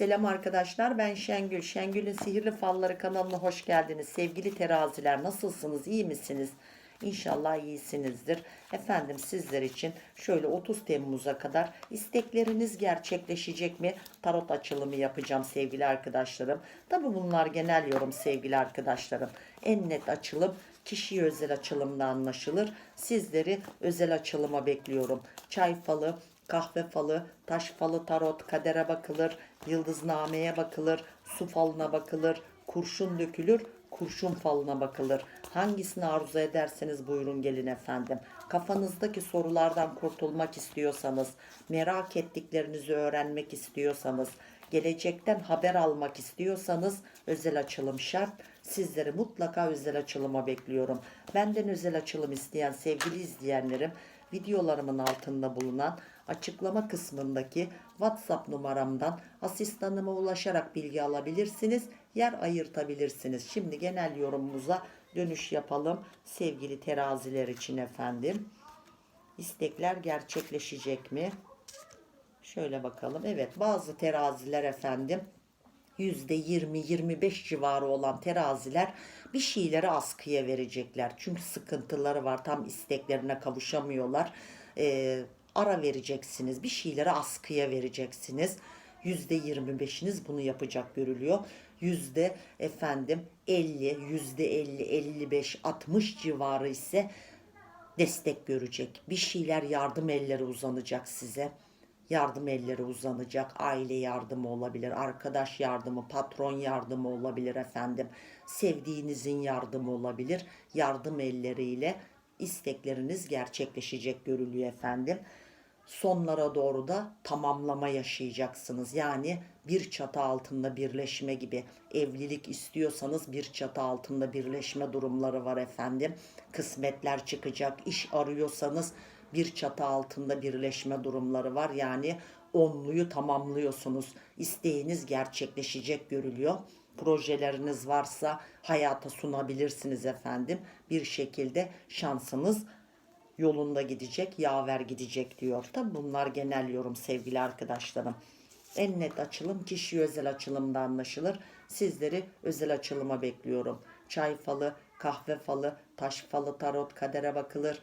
Selam arkadaşlar ben Şengül. Şengül'ün Sihirli Falları kanalına hoş geldiniz. Sevgili teraziler nasılsınız iyi misiniz? İnşallah iyisinizdir. Efendim sizler için şöyle 30 Temmuz'a kadar istekleriniz gerçekleşecek mi? Tarot açılımı yapacağım sevgili arkadaşlarım. Tabi bunlar genel yorum sevgili arkadaşlarım. En net açılım kişiye özel açılımda anlaşılır. Sizleri özel açılıma bekliyorum. Çay falı, kahve falı, taş falı, tarot, kadere bakılır, yıldıznameye bakılır, su falına bakılır, kurşun dökülür, kurşun falına bakılır. Hangisini arzu ederseniz buyurun gelin efendim. Kafanızdaki sorulardan kurtulmak istiyorsanız, merak ettiklerinizi öğrenmek istiyorsanız, gelecekten haber almak istiyorsanız özel açılım şart. Sizleri mutlaka özel açılıma bekliyorum. Benden özel açılım isteyen sevgili izleyenlerim videolarımın altında bulunan açıklama kısmındaki WhatsApp numaramdan asistanıma ulaşarak bilgi alabilirsiniz. Yer ayırtabilirsiniz. Şimdi genel yorumumuza dönüş yapalım. Sevgili teraziler için efendim. İstekler gerçekleşecek mi? Şöyle bakalım. Evet bazı teraziler efendim %20-25 civarı olan teraziler bir şeyleri askıya verecekler. Çünkü sıkıntıları var. Tam isteklerine kavuşamıyorlar. Ee, ara vereceksiniz. Bir şeyleri askıya vereceksiniz. %25'iniz bunu yapacak görülüyor. Yüzde efendim 50, yüzde 50, 55, 60 civarı ise destek görecek. Bir şeyler yardım elleri uzanacak size yardım elleri uzanacak. Aile yardımı olabilir, arkadaş yardımı, patron yardımı olabilir efendim. Sevdiğinizin yardımı olabilir. Yardım elleriyle istekleriniz gerçekleşecek görülüyor efendim. Sonlara doğru da tamamlama yaşayacaksınız. Yani bir çatı altında birleşme gibi evlilik istiyorsanız bir çatı altında birleşme durumları var efendim. Kısmetler çıkacak. İş arıyorsanız bir çatı altında birleşme durumları var. Yani onluyu tamamlıyorsunuz. İsteğiniz gerçekleşecek görülüyor. Projeleriniz varsa hayata sunabilirsiniz efendim. Bir şekilde şansınız yolunda gidecek, yaver gidecek diyor. Tabi bunlar genel yorum sevgili arkadaşlarım. En net açılım kişi özel açılımda anlaşılır. Sizleri özel açılıma bekliyorum. Çay falı, kahve falı, taş falı, tarot, kadere bakılır.